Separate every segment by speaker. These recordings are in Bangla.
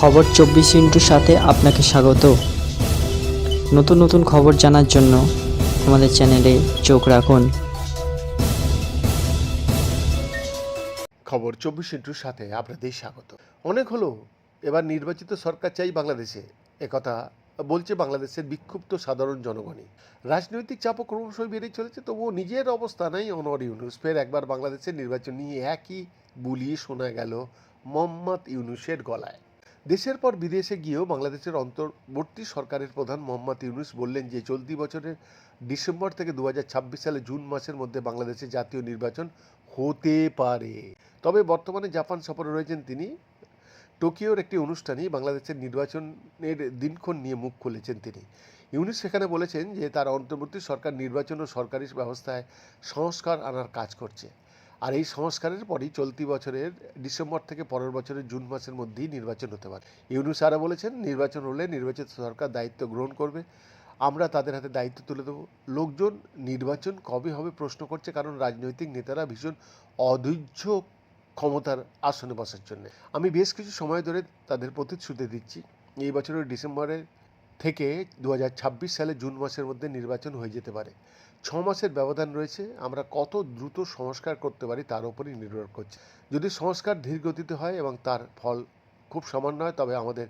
Speaker 1: খবর চব্বিশ ইন্টুর সাথে আপনাকে স্বাগত। নতুন নতুন খবর জানার জন্য আমাদের চ্যানেলে চোখ রাখুন।
Speaker 2: খবর চব্বিশ ইন্টুর সাথে আপনাদের স্বাগত। অনেক হলো, এবার নির্বাচিত সরকার চাই বাংলাদেশে। একথা বলছে বাংলাদেশের বিক্ষুব্ধ সাধারণ জনগণই। রাজনৈতিক চাপও ক্রমশই বেড়ে চলেছে, তবুও নিজের অবস্থা নাই অনর ইউনুস। ফের একবার বাংলাদেশের নির্বাচন নিয়ে একই বুলিয়ে শোনা গেল মোহাম্মদ ইউনুসের গলায়। দেশের পর বিদেশে গিয়েও বাংলাদেশের অন্তর্বর্তী সরকারের প্রধান মোহাম্মদ ইউনুস বললেন যে, চলতি বছরের ডিসেম্বর থেকে দু হাজার ছাব্বিশ সালে জুন মাসের মধ্যে বাংলাদেশে জাতীয় নির্বাচন হতে পারে। তবে বর্তমানে জাপান সফরে রয়েছেন তিনি। টোকিওর একটি অনুষ্ঠানে বাংলাদেশের নির্বাচনের দিনক্ষণ নিয়ে মুখ খুলেছেন তিনি। ইউনুস সেখানে বলেছেন যে, তার অন্তর্বর্তী সরকার নির্বাচন ও সরকারি ব্যবস্থায় সংস্কার আনার কাজ করছে। আর এই সংস্কারের পরই চলতি বছরের ডিসেম্বর থেকে পরের বছরের জুন মাসের মধ্যেই নির্বাচন হতে পারে। ইউনুস আরও বলেছেন, নির্বাচন হলে নির্বাচিত সরকার দায়িত্ব গ্রহণ করবে। আমরা তাদের হাতে দায়িত্ব তুলে দেবো। লোকজন, নির্বাচন কবে হবে প্রশ্ন করছে, কারণ রাজনৈতিক নেতারা ভীষণ অধৈর্য ক্ষমতার আসনে বসার জন্য। আমি বেশ কিছু সময় ধরে তাদের প্রতিশ্রুতি দিচ্ছি। এই বছরের ডিসেম্বরের থেকে দু হাজার ছাব্বিশ সালে জুন মাসের মধ্যে নির্বাচন হয়ে যেতে পারে। ছ মাসের ব্যবধান রয়েছে, আমরা কত দ্রুত সংস্কার করতে পারি তার উপরই নির্ভর করছে। যদি সংস্কার ধীর গতিতে হয় এবং তার ফল খুব সামান্য হয়, তবে আমাদের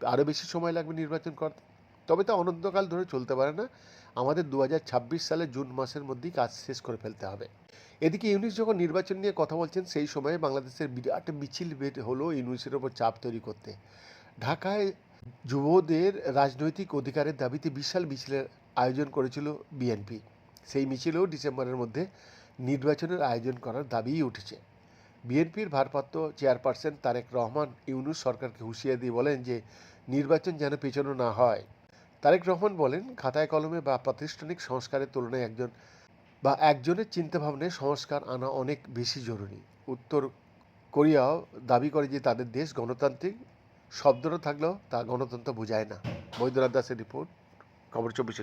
Speaker 2: আরও বেশি সময় লাগবে নির্বাচন করতে। তবে তা অনন্তকাল ধরে চলতে পারে না। আমাদের দু হাজার ছাব্বিশ সালে জুন মাসের মধ্যেই কাজ শেষ করে ফেলতে হবে। এদিকে ইউনিস যখন নির্বাচন নিয়ে কথা বলছেন, সেই সময়ে বাংলাদেশের বিরাট মিছিল বের হলো ইউনিসের ওপর চাপ তৈরি করতে। ঢাকায় যুবদের রাজনৈতিক অধিকারের দাবিতে বিশাল মিছিলের আয়োজন করেছিল বিএনপি। সেই মিছিলেও ডিসেম্বরের মধ্যে নির্বাচনের আয়োজন করার দাবিই উঠেছে। বিএনপির ভারপ্রাপ্ত চেয়ারপারসন তারেক রহমান ইউনুস সরকারকে হুঁশিয়ারি দিয়ে বলেন যে, নির্বাচন যেন পেছনো না হয়। তারেক রহমান বলেন, খাতায় কলমে বা প্রাতিষ্ঠানিক সংস্কারের তুলনায় একজন বা একজনের চিন্তাভাবনায় সংস্কার আনা অনেক বেশি জরুরি। উত্তর কোরিয়াও দাবি করে যে, তাদের দেশ গণতান্ত্রিক শব্দটা থাকলেও তা গণতন্ত্র বোঝায় না। বৈদ্যনাথ দাসের রিপোর্ট খবর চব্বিশ